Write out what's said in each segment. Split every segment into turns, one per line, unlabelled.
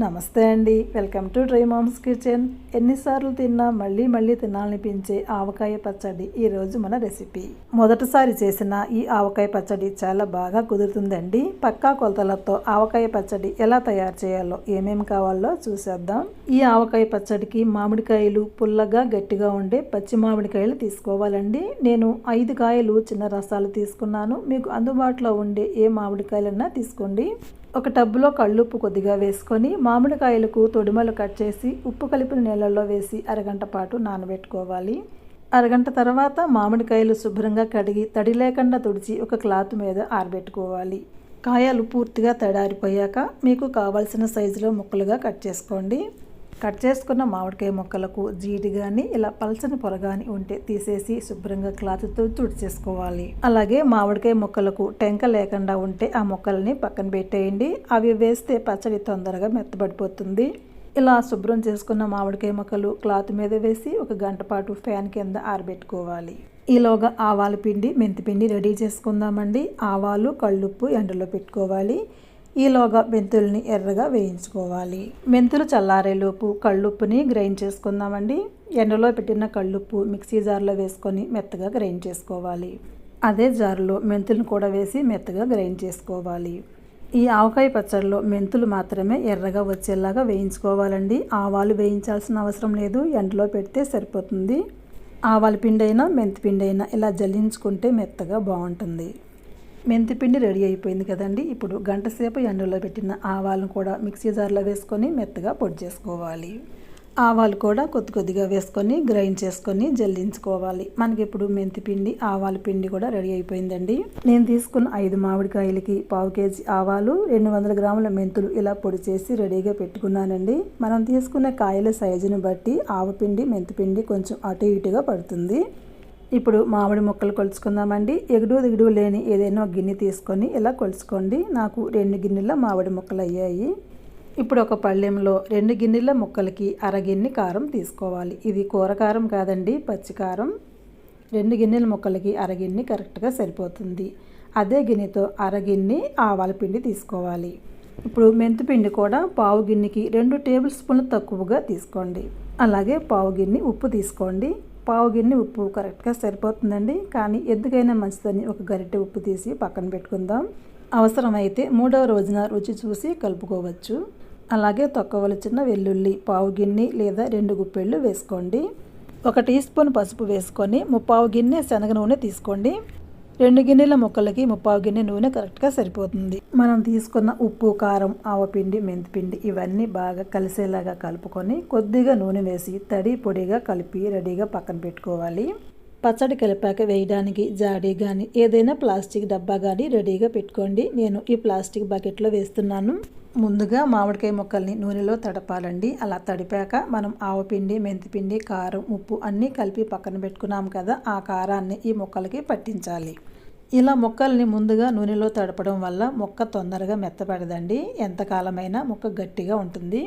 నమస్తే అండి. Welcome to dry mom's kitchen. ఎన్నిసార్లు తిన్నా మళ్ళీ మళ్ళీ తినాలనిపించే ఆవకాయ పచ్చడి ఈరోజు మన రెసిపీ. మొదటిసారి చేసిన ఈ ఆవకాయ పచ్చడి చాలా బాగా కుదురుతుందండి. పక్కా కొలతలతో ఆవకాయ పచ్చడి ఎలా తయారు చేయాలో ఏమేమి కావాలో చూసేద్దాం. ఈ ఆవకాయ పచ్చడికి మామిడికాయలు పుల్లగా గట్టిగా ఉండే పచ్చి మామిడికాయలు తీసుకోవాలండి. నేను ఐదు కాయలు చిన్న రసాలు తీసుకున్నాను. మీకు అందుబాటులో ఉండే ఏ మామిడికాయలన్నా తీసుకోండి. ఒక టబ్బులో కళ్ళుప్పు కొద్దిగా వేసుకొని మామిడికాయలకు తొడిమలు కట్ చేసి ఉప్పు కలిపిన నీళ్ళల్లో వేసి అరగంట పాటు నానబెట్టుకోవాలి. అరగంట తర్వాత మామిడికాయలు శుభ్రంగా కడిగి తడి లేకుండా తుడిచి ఒక క్లాత్ మీద ఆరబెట్టుకోవాలి. కాయలు పూర్తిగా తడారిపోయాక మీకు కావలసిన సైజులో ముక్కలుగా కట్ చేసుకోండి. కట్ చేసుకున్న మామిడికాయ ముక్కలకు జీడి కానీ ఇలా పలచని పొర కానీ ఉంటే తీసేసి శుభ్రంగా క్లాత్తో తుడిచేసుకోవాలి అలాగే మామిడికాయ ముక్కలకు టెంక లేకుండా ఉంటే ఆ ముక్కల్ని పక్కన పెట్టేయండి. అవి వేస్తే పచ్చడి తొందరగా మెత్తబడిపోతుంది. ఇలా శుభ్రం చేసుకున్న మామిడికాయ ముక్కలు క్లాత్ మీద వేసి ఒక గంట పాటు ఫ్యాన్ కింద ఆరబెట్టుకోవాలి. ఈలోగా ఆవాల పిండి మెంతిపిండి రెడీ చేసుకుందామండి. ఆవాలు కళ్ళుప్పు ఎండలో పెట్టుకోవాలి. ఈలోగా మెంతుల్ని ఎర్రగా వేయించుకోవాలి. మెంతులు చల్లారేలోపు కళ్ళుప్పుని గ్రైండ్ చేసుకుందామండి. ఎండలో పెట్టిన కళ్ళుప్పు మిక్సీ జార్లో వేసుకొని మెత్తగా గ్రైండ్ చేసుకోవాలి. అదే జార్లో మెంతులను కూడా వేసి మెత్తగా గ్రైండ్ చేసుకోవాలి. ఈ ఆవకాయ పచ్చడిలో మెంతులు మాత్రమే ఎర్రగా వచ్చేలాగా వేయించుకోవాలండి. ఆవాలు వేయించాల్సిన అవసరం లేదు. ఎండలో పెడితే సరిపోతుంది. ఆవాల పిండి అయినా మెంతి పిండి అయినా ఇలా జల్లించుకుంటే మెత్తగా బాగుంటుంది. మెంతిపిండి రెడీ అయిపోయింది కదండి. ఇప్పుడు గంట సేపు ఎండలో పెట్టిన ఆవాలను కూడా మిక్సీ జార్లో వేసుకొని మెత్తగా పొడి చేసుకోవాలి. ఆవాలు కూడా కొద్ది కొద్దిగా వేసుకొని గ్రైండ్ చేసుకొని జల్లించుకోవాలి. మనకి ఇప్పుడు మెంతిపిండి ఆవాల పిండి కూడా రెడీ అయిపోయిందండి. నేను తీసుకున్న ఐదు మామిడికాయలకి పావు కేజీ ఆవాలు రెండు వందల గ్రాముల మెంతులు ఇలా పొడి చేసి రెడీగా పెట్టుకున్నానండి. మనం తీసుకున్న కాయల సైజుని బట్టి ఆవపిండి మెంతిపిండి కొంచెం అటు ఇటుగా పడుతుంది. ఇప్పుడు మామిడి ముక్కలు కొలుచుకుందామండి. ఎగుడు దిగుడు లేని ఏదైనా గిన్నె తీసుకొని ఇలా కొలుచుకోండి. నాకు రెండు గిన్నెల మామిడి ముక్కలు అయ్యాయి. ఇప్పుడు ఒక పళ్ళెంలో రెండు గిన్నెల ముక్కలకి అరగిన్ని కారం తీసుకోవాలి. ఇది కూర కారం కాదండి పచ్చికారం రెండు గిన్నెల ముక్కలకి అరగిన్ని కరెక్ట్గా సరిపోతుంది. అదే గిన్నెతో అరగిన్ని ఆవాల పిండి తీసుకోవాలి. ఇప్పుడు మెంతిపిండి కూడా పావు గిన్నెకి రెండు టేబుల్ స్పూన్లు తక్కువగా తీసుకోండి. అలాగే పావు గిన్నె ఉప్పు తీసుకోండి. పావు గిన్నె ఉప్పు కరెక్ట్గా సరిపోతుందండి. కానీ ఎందుకైనా మంచిదని ఒక గరిటె ఉప్పు తీసి పక్కన పెట్టుకుందాం. అవసరమైతే మూడవ రోజున రుచి చూసి కలుపుకోవచ్చు. అలాగే తొక్కవలసిన వెల్లుల్లి పావు గిన్నె లేదా రెండు గుప్పెళ్ళు వేసుకోండి. ఒక టీ స్పూన్ పసుపు వేసుకొని ముప్పావు గిన్నె శనగ నూనె తీసుకోండి. రెండు గిన్నెల ముక్కలకి ముప్పావు గిన్నె నూనె కరెక్ట్గా సరిపోతుంది. మనం తీసుకున్న ఉప్పు కారం ఆవపిండి మెంతిపిండి ఇవన్నీ బాగా కలిసేలాగా కలుపుకొని కొద్దిగా నూనె వేసి తడి పొడిగా కలిపి రెడీగా పక్కన పెట్టుకోవాలి. పచ్చడి కలిపాక వేయడానికి జాడీ కానీ ఏదైనా ప్లాస్టిక్ డబ్బా కానీ రెడీగా పెట్టుకోండి. నేను ఈ ప్లాస్టిక్ బకెట్లో వేస్తున్నాను. ముందుగా మామిడికాయ ముక్కల్ని నూనెలో తడపాలండి. అలా తడిపాక మనం ఆవపిండి మెంతిపిండి కారం ఉప్పు అన్నీ కలిపి పక్కన పెట్టుకున్నాం కదా ఆ కారాన్ని ఈ ముక్కలకి పట్టించాలి. ఇలా ముక్కల్ని ముందుగా నూనెలో తడపడం వల్ల మొక్క తొందరగా మెత్తపడదండి. ఎంతకాలమైనా మొక్క గట్టిగా ఉంటుంది.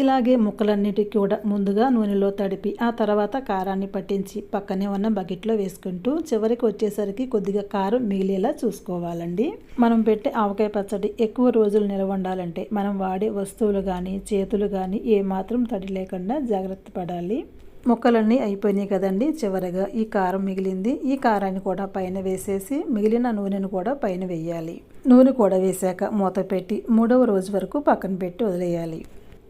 ఇలాగే ముక్కలన్నిటికీ కూడా ముందుగా నూనెలో తడిపి ఆ తర్వాత కారాన్ని పట్టించి పక్కనే ఉన్న బకెట్లో వేసుకుంటూ చివరికి వచ్చేసరికి కొద్దిగా కారం మిగిలేలా చూసుకోవాలండి. మనం పెట్టే ఆవకాయ పచ్చడి ఎక్కువ రోజులు నిల్వ ఉండాలంటే మనం వాడే వస్తువులు కానీ చేతులు కానీ ఏమాత్రం తడి లేకుండా జాగ్రత్త పడాలి. ముక్కలన్నీ అయిపోయినాయి కదండి చివరగా ఈ కారం మిగిలింది. ఈ కారాన్ని కూడా పైన వేసేసి మిగిలిన నూనెను కూడా పైన వేయాలి. నూనె కూడా వేసాక మూత పెట్టి మూడవ రోజు వరకు పక్కన పెట్టి వదిలేయాలి.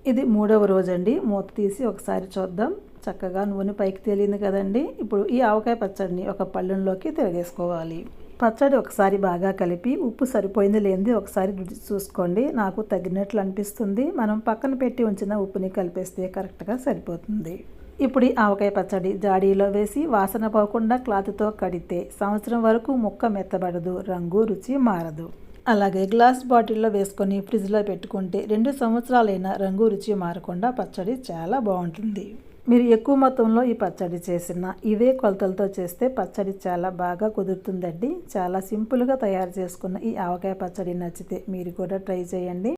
ఇది మూడవ రోజు అండి. మూత తీసి ఒకసారి చూద్దాం. చక్కగా నూనె పైకి తేలింది కదండి. ఇప్పుడు ఈ ఆవకాయ పచ్చడిని ఒక పళ్ళెంలోకి తిరగేసుకోవాలి. పచ్చడి ఒకసారి బాగా కలిపి ఉప్పు సరిపోయింది లేనిది ఒకసారి రుచి చూసుకోండి. నాకు తగినట్లు అనిపిస్తుంది. మనం పక్కన పెట్టి ఉంచిన ఉప్పుని కలిపేస్తే కరెక్ట్గా సరిపోతుంది. ఇప్పుడు ఈ ఆవకాయ పచ్చడి జాడీలో వేసి వాసన పోకుండా క్లాత్తో కడితే సంవత్సరం వరకు ముక్క మెత్తబడదు రంగు రుచి మారదు. అలాగే గ్లాస్ బాటిల్లో వేసుకొని ఫ్రిడ్జ్లో పెట్టుకుంటే రెండు సంవత్సరాలైనా రంగు రుచి మారకుండా పచ్చడి చాలా బాగుంటుంది. మీరు ఎక్కువ మొత్తంలో ఈ పచ్చడి చేసిన ఇవే కొలతలతో చేస్తే పచ్చడి చాలా బాగా కుదురుతుందండి. చాలా సింపుల్గా తయారు చేసుకున్న ఈ ఆవకాయ పచ్చడి నచ్చితే మీరు కూడా ట్రై చేయండి.